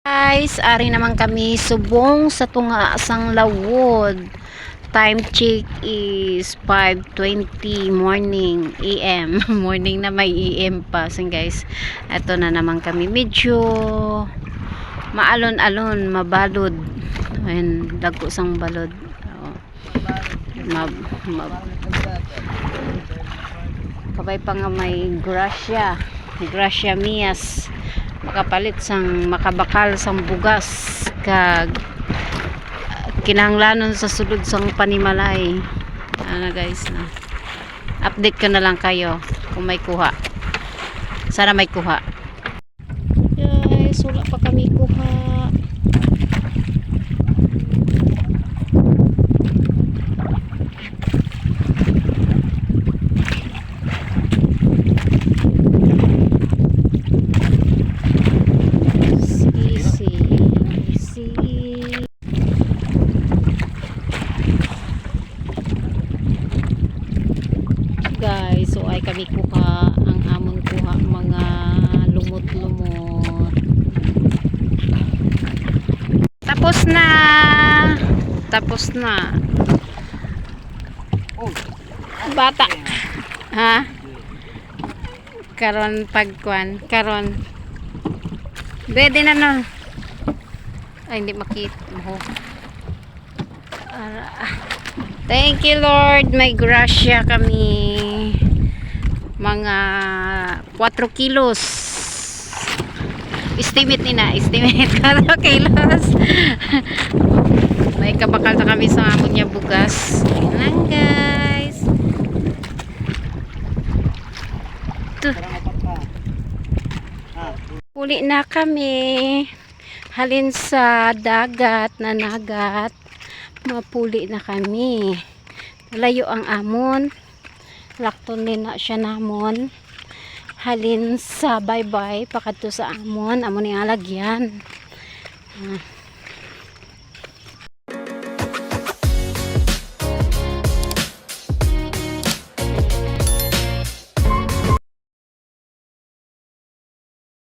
Guys, ari naman kami subong sa tunga sang lawod. Time check is 5:20 morning AM. morning na may AM pa. So guys, eto na naman kami medyo maalon-alon, mabalod. Ayan, dagko sang balod. Oo. Mab, mab, kabay pa nga may grasya. Grasya Mias makapalit sang makabakal sang bugas kag uh, kinahanglanon sa sulod sang panimalay. Ano guys na. Update ko na lang kayo kung may kuha. Sana may kuha. Guys wala pa kami kuha easy easy guys so ay kami kuha ang amon kuha mga lumot-lumot. Tapos na! Tapos na. Bata. Ha? Karon pagkuan. Karon. Pwede na no. Ay, hindi makita. Mo. Thank you, Lord. May grasya kami. Mga 4 kilos. Estimate ni na. Estimate 4 kilos. May kabakal na kami sa amon niya bugas. Yan lang, guys. Ito. Uli na kami. Halin sa dagat na nagat. Mapuli na kami. Layo ang amon. Lakton din na siya namon. Halin sa bye-bye. Pakadto sa amon. Amon yung alagyan. Ah.